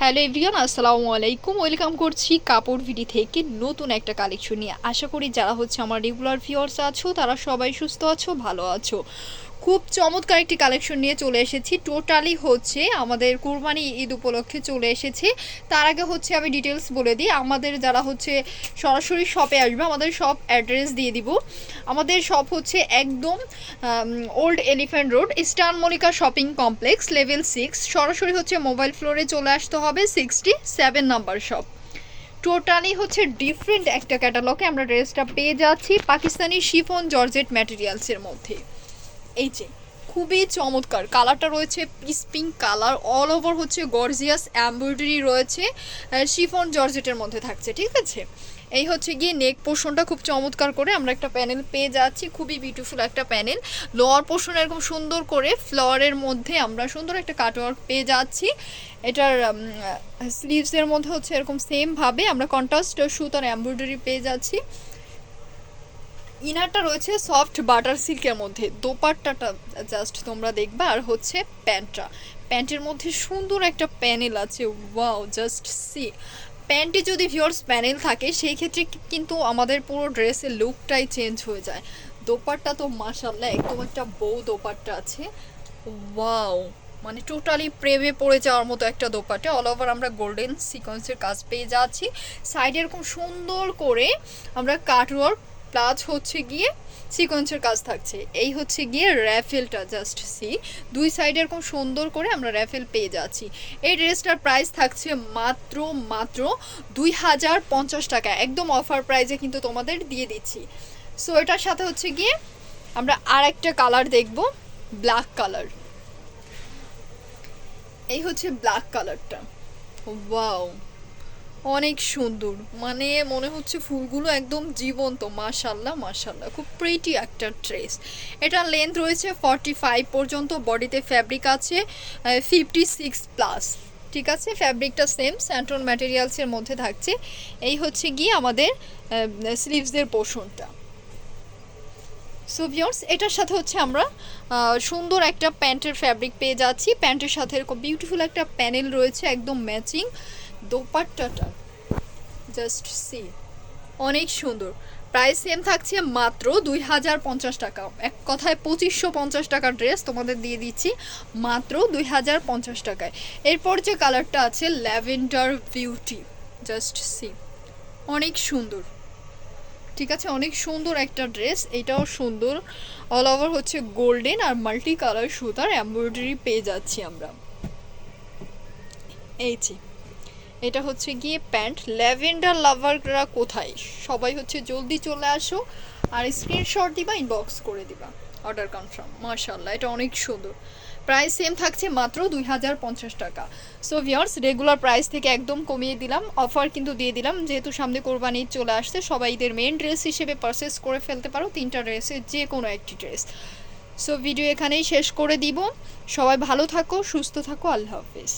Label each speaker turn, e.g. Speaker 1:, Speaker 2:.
Speaker 1: Hello everyone, আসসালামু আলাইকুম। Welcome করছি কাপড় ভিডি থেকে নতুন একটা কালেকশন নিয়ে। আশা করি যারা হচ্ছে আমার রেগুলার ভিউয়ার্স আছো, তারা সবাই সুস্থ আছো, ভালো আছো। খুব চমৎকার একটি কালেকশন নিয়ে চলে এসেছি। টোটালি হচ্ছে আমাদের কুরবানি ঈদ উপলক্ষে চলে এসেছে। তার আগে হচ্ছে আমি ডিটেলস বলে দিই। আমাদের যারা হচ্ছে সরাসরি শপে আসবে, আমাদের শপ অ্যাড্রেস দিয়ে দিব। আমাদের শপ হচ্ছে একদম old elephant road eastern Monica shopping complex level six সরাসরি হচ্ছে মোবাইল ফ্লোরে চলে আসতে হবে sixty seven number shop totally হচ্ছে ডিফারেন্ট একটা ক্যাটালগে আমরা ড্রেসটা পেয়ে যাচ্ছি, পাকিস্তানি শিফন জর্জেট ম্যাটেরিয়ালসের মধ্যে। এই যে, খুবই চমৎকার। কালারটা রয়েছে piece pink colour all over হচ্ছে গর্জিয়াস এমব্রয়ডারি রয়েছে শিফন জর্জেটের মধ্যে থাকছে, ঠিক আছে? এই হচ্ছে গিয়ে নেক পোর্শনটা খুব চমৎকার করে আমরা একটা প্যানেল পেয়ে যাচ্ছি, খুবই বিউটিফুল একটা প্যানেল লোয়ার পোর্শন এরকম সুন্দর করে ফ্লোয়ারের মধ্যে আমরা সুন্দর একটা কাটওয়ার্ক পেয়ে যাচ্ছি। এটার স্লিভসের মধ্যে হচ্ছে এরকম সেমভাবে আমরা কন্ট্রাস্ট সুতার এমব্রয়ডারি পেয়ে যাচ্ছি। ইনারটা রয়েছে সফট বাটার সিল্কের মধ্যে। দোপাট্টাটা জাস্ট তোমরা দেখবা, আর হচ্ছে প্যান্টটা। প্যান্টের মধ্যে সুন্দর একটা প্যানেল আছে। Wow, just see. প্যান্টে যদি ভিওর্স প্যানেল থাকে, সেই ক্ষেত্রে কিন্তু আমাদের পুরো ড্রেসের লুকটাই চেঞ্জ হয়ে যায়। দোপাট্টা তো মাসাল্লাহ একদম একটা বউ দোপাট্টা আছে। ওয়াও মানে টোটালি প্রেমে পড়ে যাওয়ার মতো একটা দোপাট্টা। অল ওভার আমরা গোল্ডেন সিকোয়েন্সের কাজ পেয়ে যাচ্ছি। সাইডে এরকম সুন্দর করে আমরা কাটওয়ার্ক প্লাস হচ্ছে গিয়ে সিকোয়েন্সের কাজ থাকছে। এই হচ্ছে গিয়ে র্যাফেলটা জাস্ট সি দুই সাইডে এরকম সুন্দর করে আমরা র্যাফেল পেয়ে যাচ্ছি। এই ড্রেসটার প্রাইস থাকছে মাত্র মাত্র দুই হাজার পঞ্চাশ টাকা। একদম অফার প্রাইজে কিন্তু তোমাদের দিয়ে দিচ্ছি। সো এটার সাথে হচ্ছে গিয়ে আমরা আর একটা কালার দেখব ব্ল্যাক কালার এই হচ্ছে ব্ল্যাক কালারটা ওয়াও অনেক সুন্দর। মানে মনে হচ্ছে ফুলগুলো একদম জীবন্ত। মাশাল্লাহ মাশাল্লাহ। খুব প্রিটি একটা ড্রেস এটা লেন্থ রয়েছে ফর্টি ফাইভ পর্যন্ত। বডিতে ফ্যাব্রিক আছে ফিফটি সিক্স প্লাস ঠিক আছে? ফ্যাব্রিকটা সেম স্যান্টন ম্যাটেরিয়ালসের মধ্যে থাকছে। এই হচ্ছে গিয়ে আমাদের স্লিভসদের পোর্শনটা সো ভিওর্স এটার সাথে হচ্ছে আমরা সুন্দর একটা প্যান্টের ফ্যাব্রিক পেয়ে যাচ্ছি। প্যান্টের সাথে এরকম বিউটিফুল একটা প্যানেল রয়েছে, একদম ম্যাচিং দোপাট্টাটা। জাস্ট সি অনেক সুন্দর। প্রাইস সেম থাকছে মাত্র দুই হাজার পঞ্চাশ টাকা। এক কথায় পঁচিশশো পঞ্চাশ টাকার ড্রেস তোমাদের দিয়ে দিচ্ছি মাত্র দুই হাজার পঞ্চাশ টাকায়। এরপর যে কালারটা আছে ল্যাভেন্ডার বিউটি। জাস্ট সি অনেক সুন্দর। ঠিক আছে? অনেক সুন্দর একটা ড্রেস এটাও সুন্দর। অল ওভার হচ্ছে গোল্ডেন আর মাল্টি কালার সুতার এমব্রয়ডারি পেয়ে যাচ্ছি আমরা। এই যে। এটা হচ্ছে গিয়ে প্যান্ট। ল্যাভেন্ডার লাভাররা কোথায়? সবাই হচ্ছে জলদি চলে আসো আর স্ক্রিনশট দিবা ইনবক্স করে দিবা। অর্ডার কনফার্ম মার্শাল্লাহ এটা অনেক সুন্দর। প্রাইস সেম থাকছে মাত্র দুই হাজার পঞ্চাশ টাকা। সো ভিওর্স রেগুলার প্রাইস থেকে একদম কমিয়ে দিলাম। অফার কিন্তু দিয়ে দিলাম। যেহেতু সামনে কোরবানি চলে আসছে, সবাই এদের মেন ড্রেস হিসেবে পারচেস করে ফেলতে পারো। তিনটা ড্রেসের যে কোনো একটি ড্রেস সো ভিডিও এখানেই শেষ করে দিব। সবাই ভালো থাকো, সুস্থ থাকো। আল্লাহ হাফেজ।